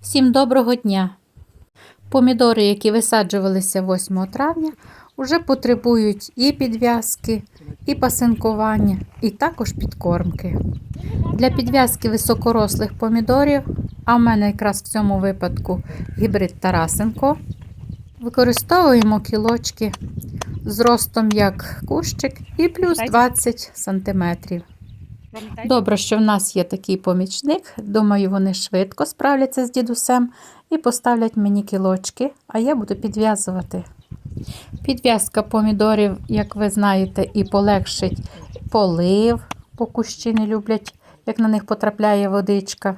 Всім доброго дня! Помідори, які висаджувалися 8 травня, вже потребують і підв'язки, і пасинкування, і також підкормки. Для підв'язки високорослих помідорів, а в мене якраз в цьому випадку гібрид Тарасенко, використовуємо кілочки з ростом як кущик і плюс 20 см. Добре, що в нас є такий помічник. Думаю, вони швидко справляться з дідусем і поставлять мені кілочки, а я буду підв'язувати. Підв'язка помідорів, як ви знаєте, і полегшить полив, бо кущі не люблять, як на них потрапляє водичка,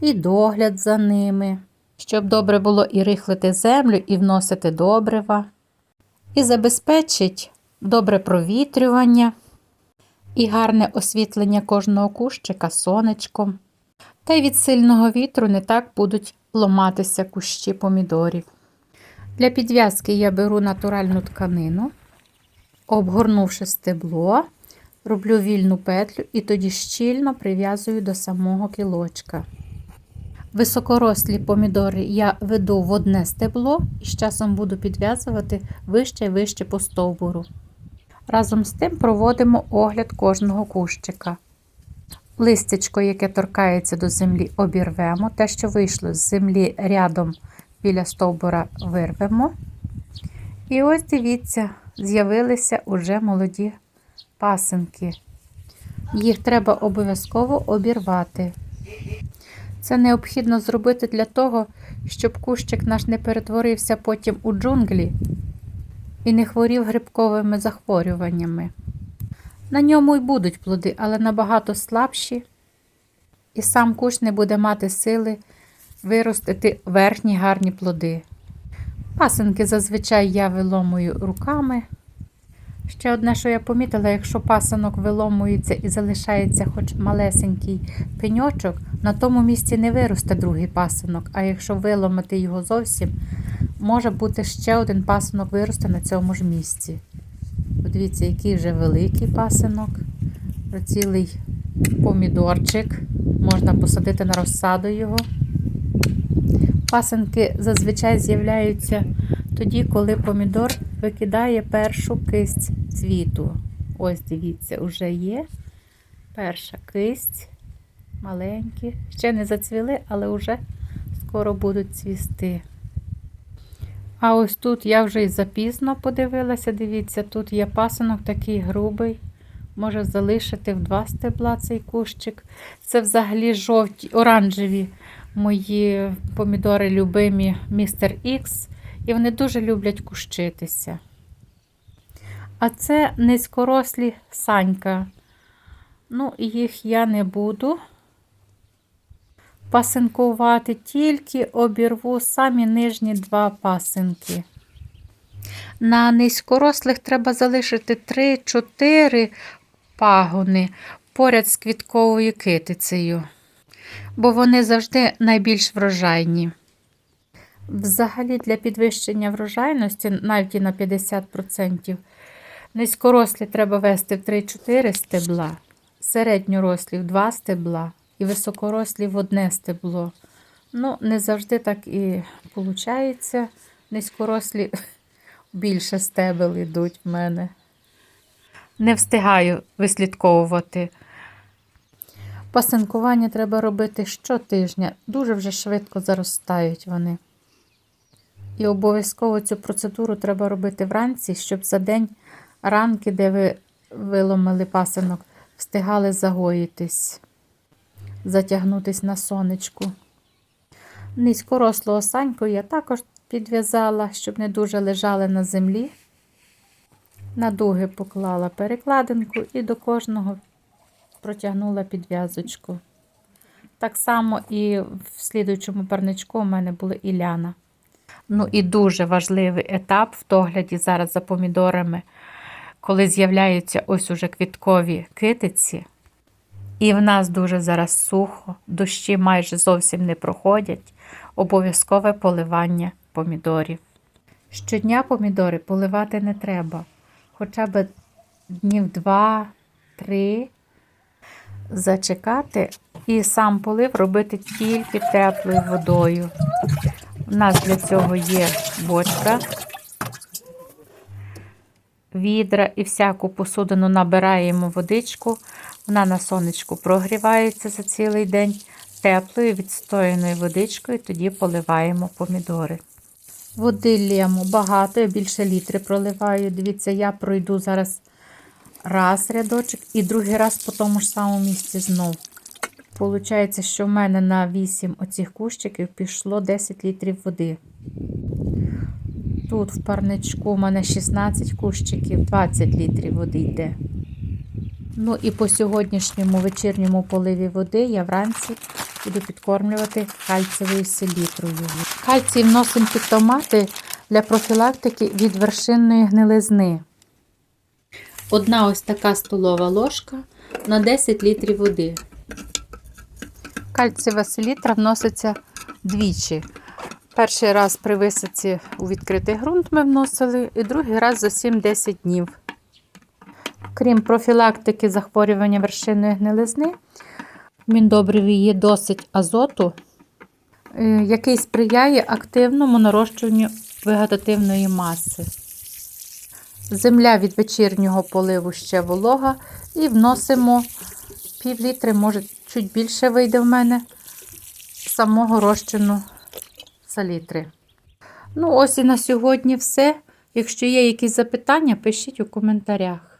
і догляд за ними, щоб добре було і рихлити землю, і вносити добрива, і забезпечить добре провітрювання і гарне освітлення кожного кущика сонечком. Та й від сильного вітру не так будуть ломатися кущі помідорів. Для підв'язки я беру натуральну тканину, обгорнувши стебло, роблю вільну петлю і тоді щільно прив'язую до самого кілочка. Високорослі помідори я веду в одне стебло і з часом буду підв'язувати вище і вище по стовбуру. Разом з тим проводимо огляд кожного кущика. Листячко, яке торкається до землі, обірвемо. Те, що вийшло з землі рядом біля стовбура, вирвемо. І ось дивіться, з'явилися уже молоді пасинки. Їх треба обов'язково обірвати. Це необхідно зробити для того, щоб кущик наш не перетворився потім у джунглі і не хворів грибковими захворюваннями. На ньому й будуть плоди, але набагато слабші, і сам кущ не буде мати сили виростити верхні гарні плоди. Пасинки зазвичай я виломую руками. Ще одне, що я помітила, якщо пасинок виломується і залишається хоч малесенький пеньочок, на тому місці не виросте другий пасинок, а якщо виломати його зовсім, може бути ще один пасинок виросте на цьому ж місці. Подивіться, який вже великий пасинок, цілий помідорчик. Можна посадити на розсаду його. Пасинки зазвичай з'являються тоді, коли помідор викидає першу кисть цвіту. Ось, дивіться, вже є перша кисть. Маленькі. Ще не зацвіли, але вже скоро будуть цвісти. А ось тут я вже й запізно подивилася, дивіться, тут є пасинок такий грубий. Може залишити в два стебла цей кущик. Це взагалі жовті, оранжеві мої помідори любимі містер Ікс. І вони дуже люблять кущитися. А це низькорослі санька. Ну, їх я не буду пасинкувати, тільки обірву самі нижні два пасинки. На низькорослих треба залишити 3-4 пагони поряд з квітковою китицею, бо вони завжди найбільш врожайні. Взагалі, для підвищення врожайності, навіть на 50%, низькорослі треба вести в 3-4 стебла, середньорослі в 2 стебла високорослі в одне стебло. Ну, не завжди так і виходить. Низькорослі більше стебел йдуть в мене. Не встигаю вислідковувати. Пасинкування треба робити щотижня, дуже вже швидко заростають вони. І обов'язково цю процедуру треба робити вранці, щоб за день ранки, де ви виломили пасинок, встигали загоїтись затягнутись на сонечку. Низькорослу осаньку я також підв'язала, щоб не дуже лежали на землі. На дуги поклала перекладинку і до кожного протягнула підв'язочку. Так само і в слідуючому парничку у мене була іляна. Ну і дуже важливий етап в догляді зараз за помідорами, коли з'являються ось уже квіткові китиці. І в нас дуже зараз сухо, дощі майже зовсім не проходять, обов'язкове поливання помідорів. Щодня помідори поливати не треба, хоча б днів 2-3 зачекати і сам полив робити тільки теплою водою. У нас для цього є бочка, відра і всяку посудину набираємо водичку. Вона на сонечку прогрівається за цілий день теплою відстояною водичкою, тоді поливаємо помідори. Води лємо багато, я більше літри проливаю. Дивіться, я пройду зараз раз рядочок і другий раз по тому ж самому місці знов. Получається, що в мене на 8 оцих кущиків пішло 10 літрів води. Тут в парничку у мене 16 кущиків, 20 літрів води йде. Ну і по сьогоднішньому вечірньому поливі води я вранці буду підкормлювати кальцієвою селітрою. Кальцій вносимо під томати для профілактики від вершинної гнилизни. Одна ось така столова ложка на 10 літрів води. Кальцієва селітра вноситься двічі. Перший раз при висадці у відкритий ґрунт ми вносили, і другий раз за 7-10 днів. Крім профілактики захворювання вершинної гнилизни, в міндобриві є досить азоту, е, який сприяє активному нарощуванню вегетативної маси. Земля від вечірнього поливу ще волога і вносимо пів літри, може чуть більше вийде в мене самого розчину салітри. Ну, ось і на сьогодні все. Якщо є якісь запитання, пишіть у коментарях.